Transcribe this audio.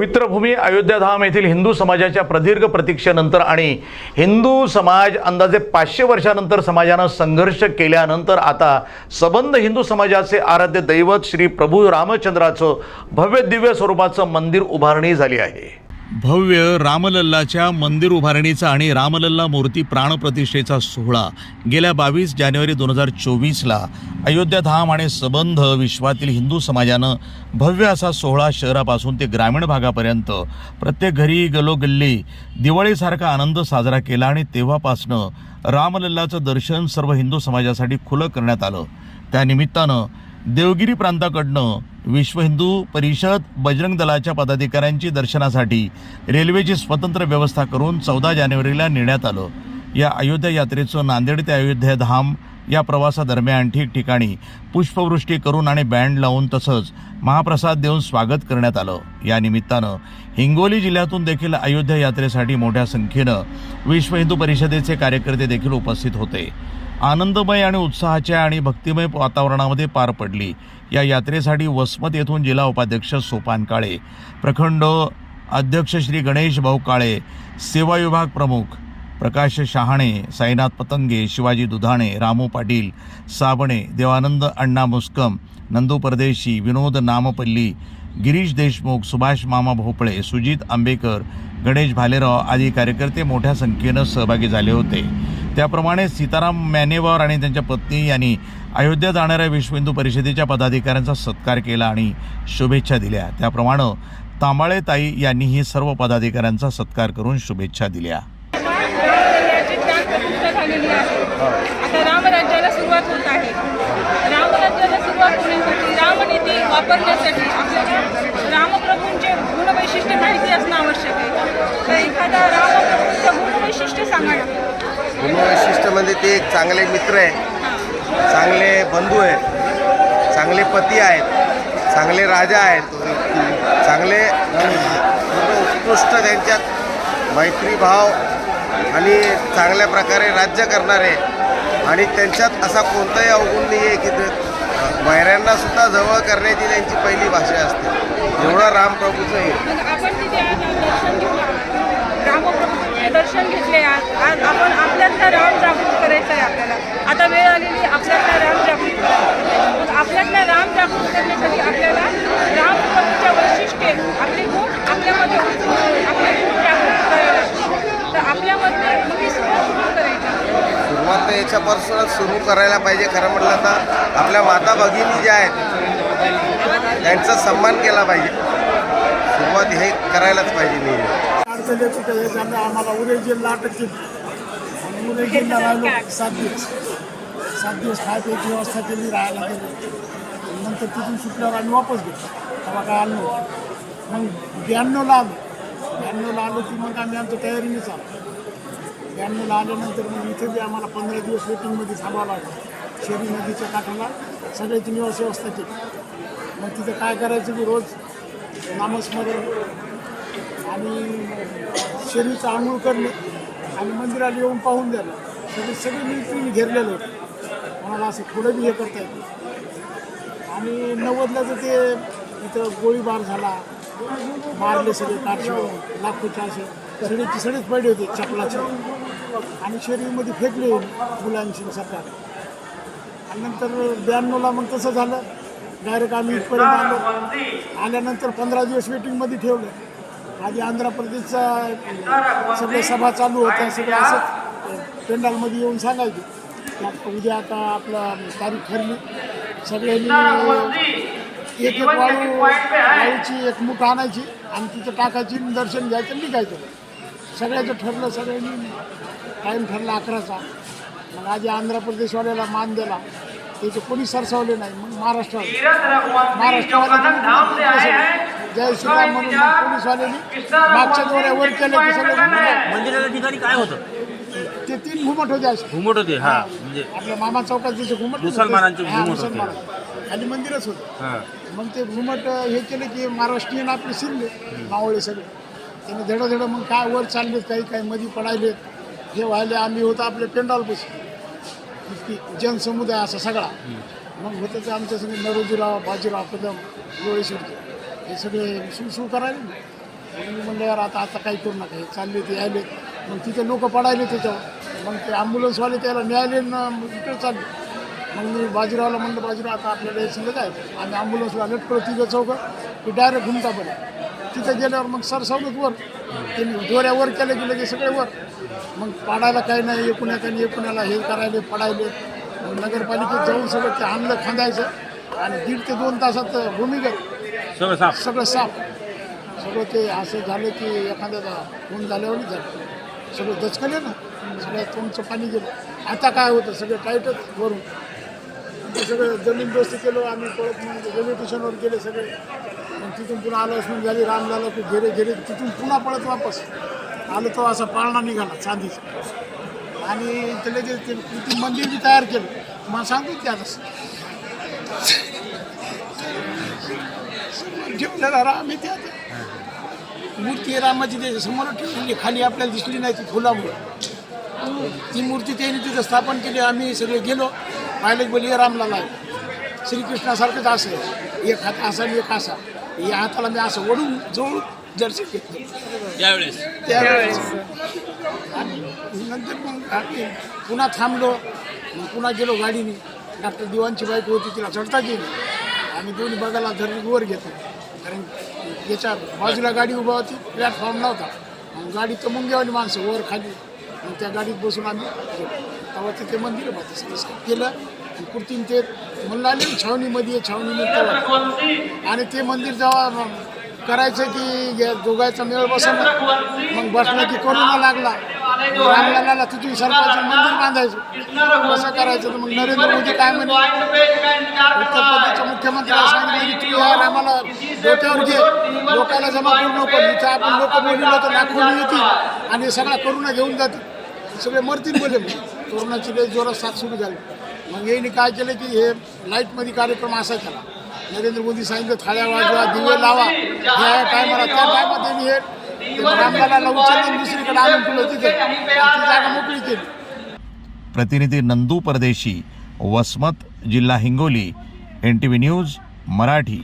पवित्र भूमी अयोध्याधाम येथील हिंदू समाजाच्या प्रदीर्घ प्रतीक्षेनंतर आणि हिंदू समाज अंदाजे पाचशे वर्षानंतर समाजानं संघर्ष केल्यानंतर आता सबंध हिंदू समाजाचे आराध्य दैवत श्री प्रभू रामचंद्राचं भव्य दिव्य स्वरूपाचं मंदिर उभारणी झाली आहे. भव्य रामलल्लाच्या मंदिर उभारणीचा आणि रामलल्ला मूर्ती प्राणप्रतिष्ठेचा सोहळा गेल्या बावीस जानेवारी दोन हजार चोवीसला अयोध्याधाम आणि सबंध विश्वातील हिंदू समाजानं भव्य असा सोहळा शहरापासून ते ग्रामीण भागापर्यंत प्रत्येक घरी गलोगल्ली दिवाळीसारखा आनंद साजरा केला आणि तेव्हापासनं रामलल्लाचं दर्शन सर्व हिंदू समाजासाठी खुलं करण्यात आलं. त्यानिमित्तानं देवगिरी प्रांताकडनं विश्व हिंदू परिषद बजरंग दलाच्या पदाधिकाऱ्यांची दर्शनासाठी रेल्वेची स्वतंत्र व्यवस्था करून चौदा जानेवारीला नेण्यात आलं. या अयोध्या यात्रेचं नांदेड ते अयोध्या धाम या प्रवासादरम्यान ठिकठिकाणी पुष्पवृष्टी करून आणि बँड लावून तसंच महाप्रसाद देऊन स्वागत करण्यात आलं. या निमित्तानं हिंगोली जिल्ह्यातून देखील अयोध्या यात्रेसाठी मोठ्या संख्येनं विश्व हिंदू परिषदेचे कार्यकर्ते देखील उपस्थित होते. आनंदमय आणि उत्साहाच्या आणि भक्तिमय वातावरणामध्ये पार पडली. या यात्रेसाठी वसमत येथून जिल्हा उपाध्यक्ष सोपान काळे प्रखंड अध्यक्ष श्री गणेश भाऊ काळे सेवा विभाग प्रमुख प्रकाश शहाणे साईनाथ पतंगे शिवाजी दुधाणे रामू पाटील साबणे देवानंद अण्णा मुस्कम नंदू परदेशी विनोद नामपल्ली गिरीश देशमुख सुभाष मामा भोपळे सुजित आंबेकर गणेश भालेराव आदी कार्यकर्ते मोठ्या संख्येनं सहभागी झाले होते. त्याप्रमाणे सीताराम मॅनेवर आणि त्यांच्या पत्नी यांनी अयोध्या जाणाऱ्या विश्व हिंदू परिषदेच्या पदाधिकाऱ्यांचा सत्कार केला आणि शुभेच्छा दिल्या. त्याप्रमाणे तांबाळे ताई यांनीही सर्व पदाधिकाऱ्यांचा सत्कार करून शुभेच्छा दिल्या. आता रामराज्याला सुरुवात होत आहे. रामराज्याला सुरुवात होण्यासाठी रामनीती वापरण्यासाठी आपल्याला रामप्रभूंचे गुणवैशिष्ट्य माहिती असणं आवश्यक आहे तर एखादा रामप्रभूंचं गुणवैशिष्ट्य सांगा गुणवैशिष्ट्य ते एक चांगले मित्र आहे चांगले बंधू आहेत. चांगले पती आहेत. चांगले राजा आहेत. चांगले उत्कृष्ट त्यांच्यात मैत्रीभाव आणि चांगल्या प्रकारे राज्य करणारे. आणि त्यांच्यात असा कोणताही अवगुण नाही आहे की ते सुद्धा जवळ करण्याची त्यांची पहिली भाषा असते. एवढं रामप्रभूचं आहे मग आपण तिथे आज दर्शन घेतलं रामप्रभूंचे दर्शन घेतले आज. आज आपण आपल्यातला राम जागृत करायचा आहे आपल्याला. आता वेळ आलेली आपल्यातला राम जागृत करायचा मग आपल्यातला राम जागृत करण्यासाठी आपल्याला रामप्रभूच्या वैशिष्ट्ये आपले गुण आपल्यामध्ये आपले गुण जागृत करायला तर आपल्यामध्ये ही सुरुवात सुरू करायची. सुरुवात तर याच्यापासूनच सुरू करायला पाहिजे. खरं म्हटलं तर आपल्या माता भगिनी ज्या आहेत त्यांचा सन्मान केला पाहिजे. सुरुवात हे करायलाच पाहिजे नेहमी. अडचण येत होतं त्याच्यानं आम्हाला उरे जिल्हा अटक केली आणि उरे राहिलो सात दिवस सात दिवस खाय व्यवस्था केली राहायला गेली नंतर तिथून सुटल्यावर आम्ही वापस गेलो तेव्हा काय आलो मग ब्याण्णवला आलो ब्याण्णवला आलो की मग आम्ही आमच्या तयारीनेच आलो ब्याण्णवला आल्यानंतर मग इथे बी आम्हाला पंधरा दिवस वेटिंगमध्ये थांबावं लागलं शेरी नदीच्या काठाला सगळ्याची निवास व्यवस्था केली मग तिथं काय करायचं की रोज नामस्मरण आणि शरीरचं आंघोळ करणे आणि मंदिराला येऊन पाहून द्यायला. सगळे सगळे मिलिटरीने घेरलेलं होतं. कोणाला असं थोडं बी हे करता येतं आणि नव्वदला तर ते इथं गोळीबार झाला. मारले सगळे कारशे लाखो चारशे सगळेची सगळेच पडले होते चपलाचे. आणि शरीरमध्ये फेकले मुलांची सरकार आणि नंतर ब्याण्णवला मग तसं झालं. डायरेक्ट आम्ही इथपर्यंत आलो. आल्यानंतर पंधरा दिवस वेटिंगमध्ये ठेवलं. आधी आंध्र प्रदेशचा सगळे सभा चालू होत्या सगळे असंच पेंडालमध्ये येऊन सांगायचे. उद्या आता आपला तारीख ठरली. सगळ्यांनी एक एक वाळू वाळूची एक मूठ आणायची आणि तिथं टाकायची दर्शन घ्यायचं निघायचं. सगळ्याचं ठरलं सगळ्यांनी टाईम ठरला अकराचा. मग आधी आंध्र प्रदेशवाल्याला मान दिला. त्याचे कोणी सरसावले नाही मग महाराष्ट्राला महाराष्ट्रवाले जय श्रीराम म्हणून मग पोलीसवाल्यांनी मागच्या दोऱ्या वर केल्या की सगळे. मंदिराच्या ठिकाणी काय होतं? ते तीन घुमट होते असे. घुमट होते हा म्हणजे आपल्या मामा चौकात जसे घुमट होते, मुसलमानांचे हा, घुमट होते. मुसलमान. खाली मंदिरच होतं. हा. मग ते घुमट हे केलं की महाराष्ट्रीयन आपले शिरले मावळे सगळे. त्याने धडं धडं मग काय वर चाललेत काही काही मध्ये पडायलेत. हे व्हायले आम्ही होतो आपले पेंडॉल बस इतकी जनसमुदाय असा सगळा. मग होतं ते आमच्या सगळे नरोजीराव बाजीराव कदम लोळेश्वरचे. हे सगळे सुरू करायले मी म्हणलं यार आता आता काही करू नका. हे चालले ते यायले मग तिथे लोक पडायले त्याच्यावर. मग ते ॲम्ब्युलन्सवाले त्याला न्यायालय इकडे चालले. मग मी बाजीरावला म्हणलं बाजीराव आता आपल्याला यायचं काय आम्ही ॲम्ब्युलन्सला लटकलो तिथं चौकं की डायरेक्ट घुमता पडे तिथं गेल्यावर मग सर वर. त्यांनी दोऱ्या वर केले की लगेच सगळे वर. मग पाडायला काही नाही. एकूण एकाने एकूणाला हे करायले पडायले. मग नगरपालिकेत जाऊन सगळं ते आणलं खांदायचं. आणि दीड ते दोन तासात भूमिगत सगळं साफ. सगळं साफ. सगळं ते असं झालं की एखाद्याला फोन झाल्यावर झालं. सगळं दचकले ना. सगळं तोंडचं पाणी गेलं. आता काय होतं? सगळं टाईटच वरून. ते सगळं जमीन दोस्त केलं आम्ही परत मग रेल्वे स्टेशनवर गेले सगळे. मग तिथून पुन्हा आलो असून झाली राम झालं की घेरे घेरे. तिथून पुन्हा पळत वापस. आलो तो असा पाळणा निघाला चांदीचा. आणि त्याला ते ते मंदिर बी तयार केलं. मला सांगतो त्या राम आहे त्या मूर्ती रामाची त्याच्यासमोर ठेवलेली खाली आपल्याला दिसली नाही ती फुलामुळे. ती मूर्ती त्यांनी तिथं स्थापन केली. आम्ही सगळे गेलो. पाहिले की बोली रामला नाही श्रीकृष्णासारखंच असं एक हात असा एक असा. या हाताला मी असं ओढून जवळ दर्शन घेतलं. त्यावेळेस? त्यावेळेस. आणि नंतर मग आम्ही पुन्हा थांबलो. मग पुन्हा गेलो गाडीने. डॉक्टर दिवानची बाईक होती तिला चढता गेली. आम्ही दोन्ही बघायला धरण वर घेतो कारण याच्या बाजूला गाडी उभा होती प्लॅटफॉर्म नव्हता. मग गाडी तर मुंग्यावाली माणसं वर खाली. मग त्या गाडीत बसून आम्ही तेव्हा तिथे मंदिर होतं तसं केलं आणि कुर्तीन ते म्हणलं आले छावणीमध्ये छावणीमध्ये तेव्हा. आणि ते मंदिर जेव्हा करायचं की दोघायचा मेळ बसवणं मग बसला की कोरोना लागला. रामलाला तिथून सरकारचं मंदिर बांधायचं. कसं करायचं तर मग नरेंद्र मोदी काय म्हणे? उत्तर प्रदेशच्या मुख्यमंत्र्याला सांगितलं की तू यार आम्हाला डोक्यावर घे. लोकांना जमा करू नको इथं आपण लोक बोललो तर लाखोनी येतील. आणि हे सगळा करोना घेऊन जातील. सगळे मरतील बोले कोरोनाची लई जोरात साथ सुरू झाली. मग यांनी काय केलं की हे लाईटमध्ये कार्यक्रम असा केला. नरेंद्र मोदी सांगितलं थाळ्या वाजवा दिवे लावा. ह्या टायमाला त्या टायमात त्यांनी हे प्रतिनिधी नंदू परदेशी वसमत जिल्हा Hingoli N T V news Marathi.